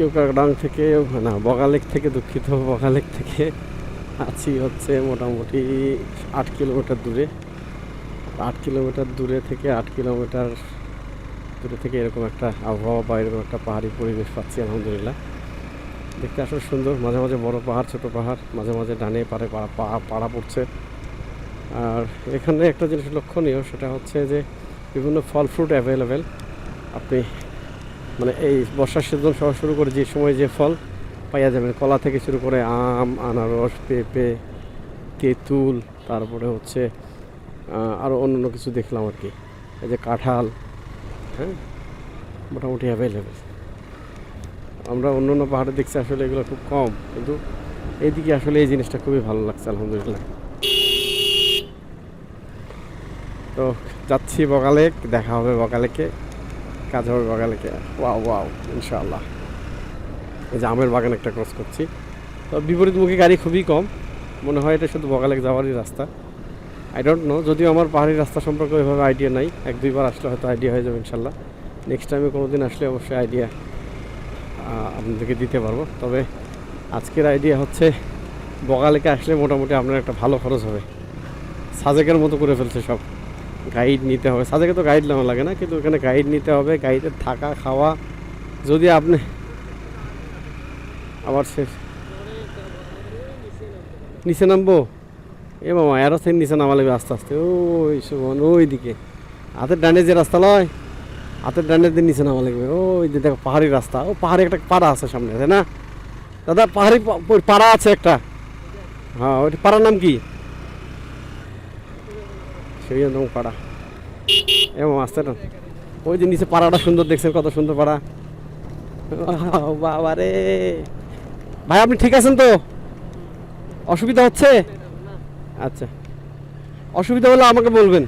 কেউকাডাং থেকে, না, বগালেক থেকে, দুঃখিত, বগালেক থেকে আছি হচ্ছে মোটামুটি আট কিলোমিটার দূরে। আট কিলোমিটার দূরে থেকে আট কিলোমিটার দূরে থেকে এরকম একটা আবহাওয়া বা এরকম একটা পাহাড়ি পরিবেশ পাচ্ছি, আলহামদুলিল্লাহ। দেখতে আসলে সুন্দর, মাঝে মাঝে বড় পাহাড়, ছোট পাহাড়, মাঝে মাঝে ডানে পারে পাড়া পড়ছে। আর এখানে একটা জিনিস লক্ষণীয়, সেটা হচ্ছে যে বিভিন্ন ফল ফ্রুট অ্যাভেলেবেল আপনি মানে এই বর্ষার সিজন সহ শুরু করে যে সময় যে ফল পাইয়া যাবেন, কলা থেকে শুরু করে আম, আনারস, পেঁপে, তেঁতুল, তারপরে হচ্ছে আরও অন্য অন্য কিছু দেখলাম আর কি। এই যে কাঁঠাল হ্যাঁ মোটামুটি অ্যাভেলেবেল আমরা অন্য অন্য পাহাড়ে দেখছি আসলে এগুলো খুব কম, কিন্তু এইদিকে আসলে এই জিনিসটা খুবই ভালো লাগছে, আলহামদুলিল্লাহ। তো যাচ্ছি বগালে দেখা হবে বগালেকে। কাজ হবে বাগানেকে। ওয়াও ওয়াও, ইনশাআল্লাহ। এই যে আমের বাগান একটা ক্রস করছি। তো বিপরীতমুখী গাড়ি খুবই কম। মনে হয় এটা শুধু বগালেক যাওয়ারই রাস্তা। আই ডোন্ট নো যদিও আমার পাহাড়ি রাস্তা সম্পর্কে ওইভাবে আইডিয়া নাই। এক, দুইবার আসলে হয়তো আইডিয়া হয়ে যাবে ইনশাল্লাহ নেক্সট টাইমে কোনো দিন আসলে অবশ্যই আইডিয়া আপনাদেরকে দিতে পারব। তবে আজকের আইডিয়া হচ্ছে, বগালেকে আসলে মোটামুটি আপনার একটা ভালো খরচ হবে। সাজেকের মতো করে ফেলছে সব। গাইড নিতে হবে। সাজেকে তো গাইড নেওয়া লাগে না, কিন্তু ওখানে গাইড নিতে হবে গাইডের থাকা, খাওয়া, যদি আপনি আবার শেষ নিচে নামবো? এ মামা এরও সেই নিচে নামা লাগবে আস্তে আস্তে। ওই সুমন ওই দিকে হাতের ডানে যে রাস্তা লয়, হাতের ডানের দিকে নিচে নামা লাগবে। ওই যে দেখো, পাহাড়ি রাস্তা। ও পাহাড়ি একটা পাড়া আছে সামনে, তাই না? দাদা, পাহাড়ি পাড়া আছে একটা। হ্যাঁ ওইটা পাড়ার নাম কি? সেই জন্য পাড়া। আসতে না। ওই যে নিচে পাড়াটা সুন্দর দেখছেন কত সুন্দর পাড়া। বাবা রে। ভাই, আপনি ঠিক আছেন তো? অসুবিধা হচ্ছে? আচ্ছা। অসুবিধা হলে আমাকে বলবেন।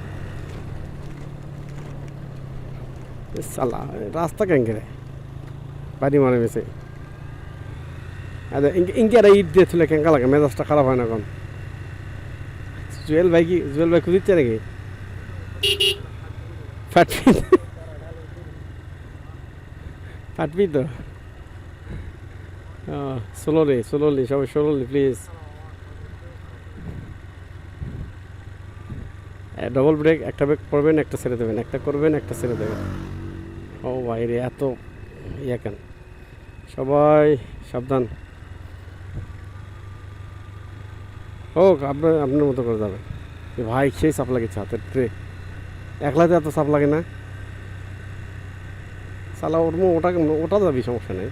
সালা, রাস্তা রে বাড়ি মানে বেশি আচ্ছা ইনকে আর ইট দিয়ে তুলে কেঙ্কা লাগে? মেজাজটা খারাপ হয় না এখন? জুয়েল ভাই কি, জুয়েল ভাই খুঁজিচ্ছে নাকি? ফাটবি ফাটবি তো। স্লোলি স্লোলি সবাই স্লোলি প্লিজ ডবল ব্রেক একটা ব্রেক করবেন, একটা ছেড়ে দেবেন, একটা করবেন, একটা ছেড়ে দেবেন। ও ভাই রে, এত ইয়ে কেন? সবাই সাবধান। হোক, আপনার আপনার মতো করে যাবে। ভাই, সেই চাপ লাগে হাতের ট্রে। একলাতে এত চাপ লাগে না। সালা ওর ওটা ওটা যাবি, সমস্যা নেই।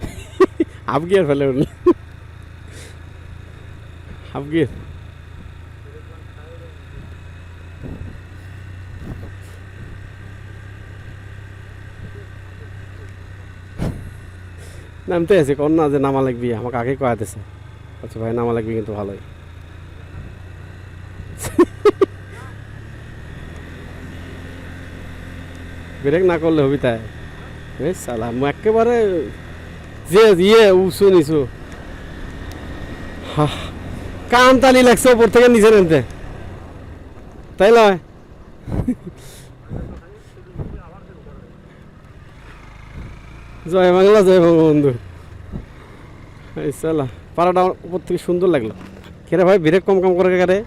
হাফ গিয়ার ফেলে হাফ গিয়ার। নামতে আছে, কোন না যে নামা লাগবি, আমাকে আগে কয়াতেছে। আচ্ছা ভাই, নামা লাগবি কিন্তু ভালোই। ব্রেক না করলে হবি তাই। এই সালা মু একেবারে যে ইয়ে উঁচু নিচু। কান তালি লাগছে ওপর থেকে নিচে নামতে। তাই নয় জয় বাংলা, জয় বঙ্গবন্ধু। এই সালা পাড়াটা আমার উপর থেকে সুন্দর লাগল। কেরে ভাই ব্রেক কম কম করে কারে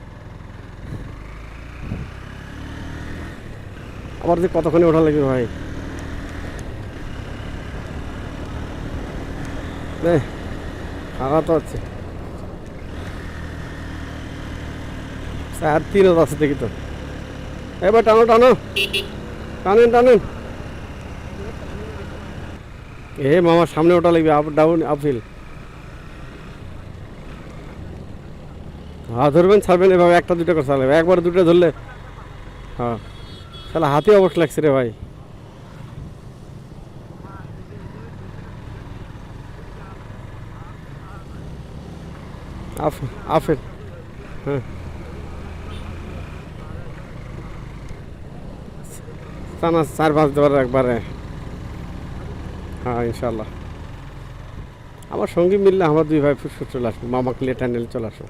আবার যে কতক্ষণে ওঠা লাগবে ভাই? ফাঁকা তো হচ্ছে আর তিন আছে দেখি তো। এবার টানো টানো। টানেন টানেন। এ মামার সামনে ওটা লাগবে আপ ডাউন আপহিল হ্যাঁ ধরবেন, ছাড়বেন, এভাবে একটা দুটো করে চালাবে একবার দুটো ধরলে হ্যাঁ। তাহলে হাতে অবশ্য লাগছে রে ভাই। আফ আফেল হ্যাঁ। চার পাঁচ দেওয়ার একবারে। হ্যাঁ ইনশাল্লাহ আমার সঙ্গী মিললে আমার দুই ভাই ফুসফুস চলে আসব মামাকে লেটার টানেল চলে আসব